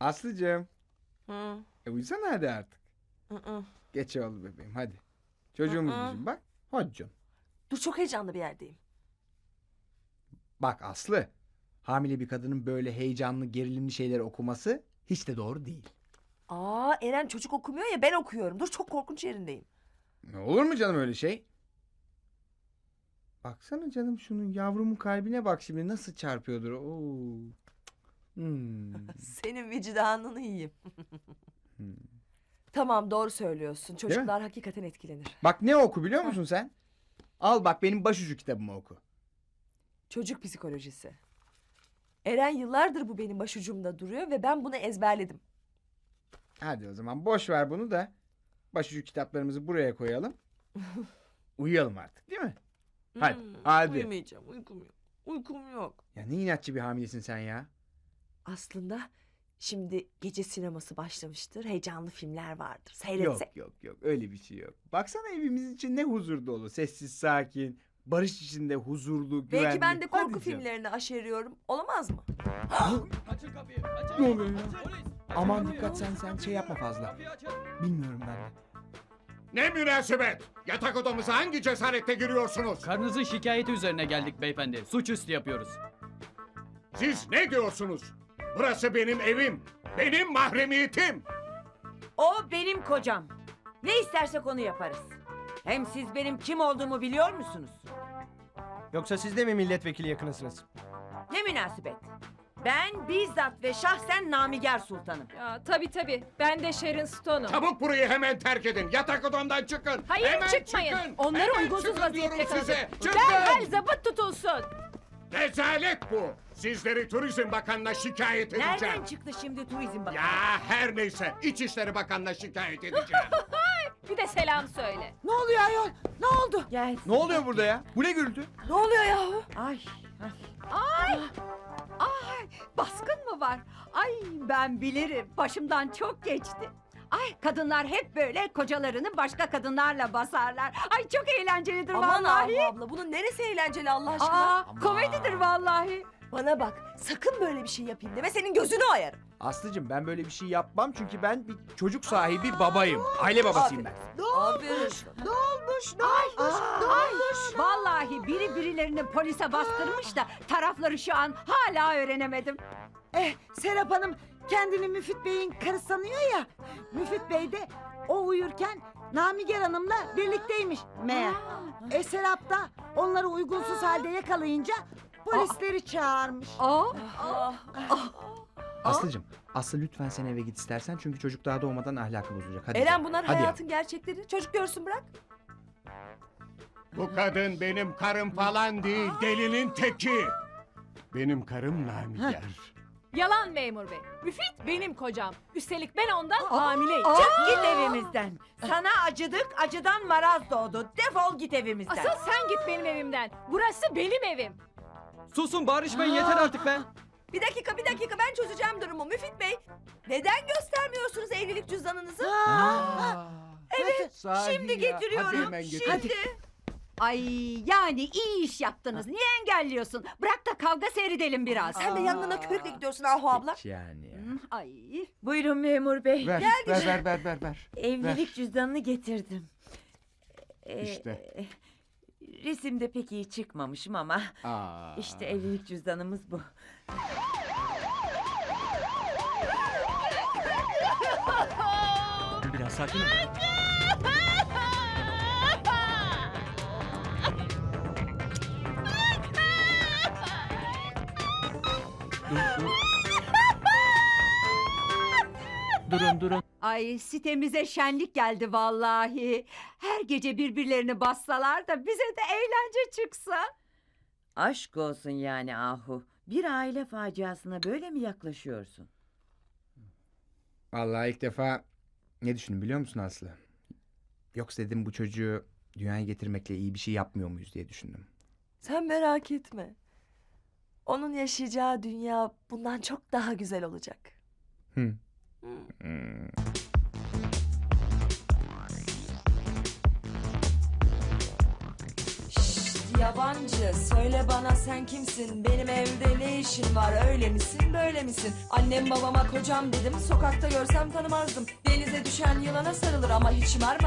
Aslıcığım. Hı, E uyusana hadi artık. hı, hı. Geç oldu bebeğim hadi. Çocuğumuz Aa. bizim bak. Canım. Dur çok heyecanlı bir yerdeyim. Bak Aslı. Hamile bir kadının böyle heyecanlı gerilimli şeyler okuması hiç de doğru değil. Aa Eren çocuk okumuyor ya ben okuyorum. Dur çok korkunç yerindeyim. Ne olur mu canım öyle şey? Baksana canım şunun yavrumun kalbine bak şimdi nasıl çarpıyordur. Oo. Hmm. Senin vicdanını yiyeyim. Hmm. tamam doğru söylüyorsun. Çocuklar hakikaten etkilenir. Bak ne oku biliyor musun sen? Al bak benim başucu kitabımı oku. Çocuk psikolojisi. Eren yıllardır bu benim başucumda duruyor ve ben bunu ezberledim. Hadi o zaman boş ver bunu da başucu kitaplarımızı buraya koyalım. Uyuyalım artık değil mi? Hadi, Hmm, hadi. Uyumayacağım uykum yok. Uykum yok. Ya ne inatçı bir hamilesin sen ya. Aslında şimdi gece sineması başlamıştır. Heyecanlı filmler vardır. Seyretsek. Yok yok yok öyle bir şey yok. Baksana evimiz için ne huzur dolu. Sessiz sakin. Barış içinde huzurlu, güvenli. Belki ben de korku Hadi canım. filmlerini aşeriyorum. Olamaz mı? Açın kapıyı. Açın. Ne oluyor ya? Polis. Aman dikkat sen sen şey yapma fazla. Kapıyı açın. Bilmiyorum ben de. Ne münasebet? Yatak odamıza hangi cesarette giriyorsunuz? Karınızın şikayeti üzerine geldik beyefendi. Suçüstü yapıyoruz. Siz ne diyorsunuz? Burası benim evim. Benim mahremiyetim. O benim kocam. Ne istersek onu yaparız. Hem siz benim kim olduğumu biliyor musunuz? Yoksa siz de mi milletvekili yakınısınız? Ne münasebet. Ben bizzat ve şahsen Namiger Sultanım. Ya, tabii tabii. Ben de Sharon Stone'um. Çabuk burayı hemen terk edin. Yatak odamdan çıkın. Hayır hemen çıkmayın. Çıkın. Onları Hemen uygunsuz çıkın vaziyette diyorum size. kalacak. Çıkın. Derhal zabıt tutulsun. Rezalet bu. Sizleri Turizm Bakanı'na şikayet edeceğim. Nereden çıktı şimdi Turizm Bakanı? Ya her neyse İçişleri Bakanı'na şikayet edeceğim. Bir de selam söyle. Ne oluyor ayol? Ne oldu? Gel. Ne oluyor burada ya? Bu ne gürültü? Ne oluyor yahu? Ay. Baskın mı var? Ay ben bilirim. Başımdan çok geçti. Ay kadınlar hep böyle kocalarını başka kadınlarla basarlar. Ay çok eğlencelidir Aman vallahi. Ahu abla bunun neresi eğlenceli Allah aşkına? Aa, komedidir vallahi. Bana bak sakın böyle bir şey yapayım deme senin gözünü oyarım. Aslıcığım ben böyle bir şey yapmam çünkü ben bir çocuk sahibi babayım. Aile babasıyım ben. Aferin. Vallahi biri birilerini polise bastırmış da tarafları şu an hala öğrenemedim. Eh Serap Hanım kendini Müfit Bey'in karı sanıyor ya. Müfit Bey de o uyurken Namiger Hanım'la birlikteymiş meğer. E Serap da onları uygunsuz halde yakalayınca polisleri çağırmış. Aa, Aslıcığım, Aslı lütfen sen eve git istersen çünkü çocuk daha doğmadan ahlakı bozulacak. Hadi Eren canım, bunlar hadi hayatın gerçekleri. Çocuk görsün bırak. Bu kadın benim karım falan değil. Delinin teki. Benim karım Namiger. Yalan memur bey. Müfit benim kocam. Üstelik ben ondan hamileyim. Çık git evimizden. Sana acıdık acıdan maraz doğdu. Defol git evimizden. Asıl sen git benim evimden. Burası benim evim. Susun bağırışmayın yeter artık be. Bir dakika bir dakika ben çözeceğim durumu Müfit Bey. Neden göstermiyorsunuz evlilik cüzdanınızı? Evet, şimdi getiriyorum. Hadi hemen getir. Hadi. Ay yani iyi iş yaptınız. Niye engelliyorsun? Bırak da kavga seyredelim biraz. Sen de yangına körükle gidiyorsun Ahu abla. Hiç yani. ya. Hı, Ay. Buyurun memur bey. Ver, ver, ver, ver, ver, ver. Evlilik cüzdanını getirdim. Ee, İşte. Resimde pek iyi çıkmamışım ama Aa. işte evlilik cüzdanımız bu. Biraz sakin ol. Dur, dur. Durun, durun. Ay sitemize şenlik geldi vallahi. Her gece birbirlerini bassalar da bize de eğlence çıksa. Aşk olsun yani Ahu. Bir aile faciasına böyle mi yaklaşıyorsun? Vallahi ilk defa ne düşündüm biliyor musun Aslı? Yoksa dedim bu çocuğu dünyaya getirmekle iyi bir şey yapmıyor muyuz diye düşündüm. Sen merak etme. Onun yaşayacağı dünya bundan çok daha güzel olacak. Hı. Hmm. Yabancı söyle bana sen kimsin benim evde ne işin var öyle misin böyle misin annem babama kocam dedim sokakta görsem tanımazdım denize düşen yılana sarılır ama hiç mermez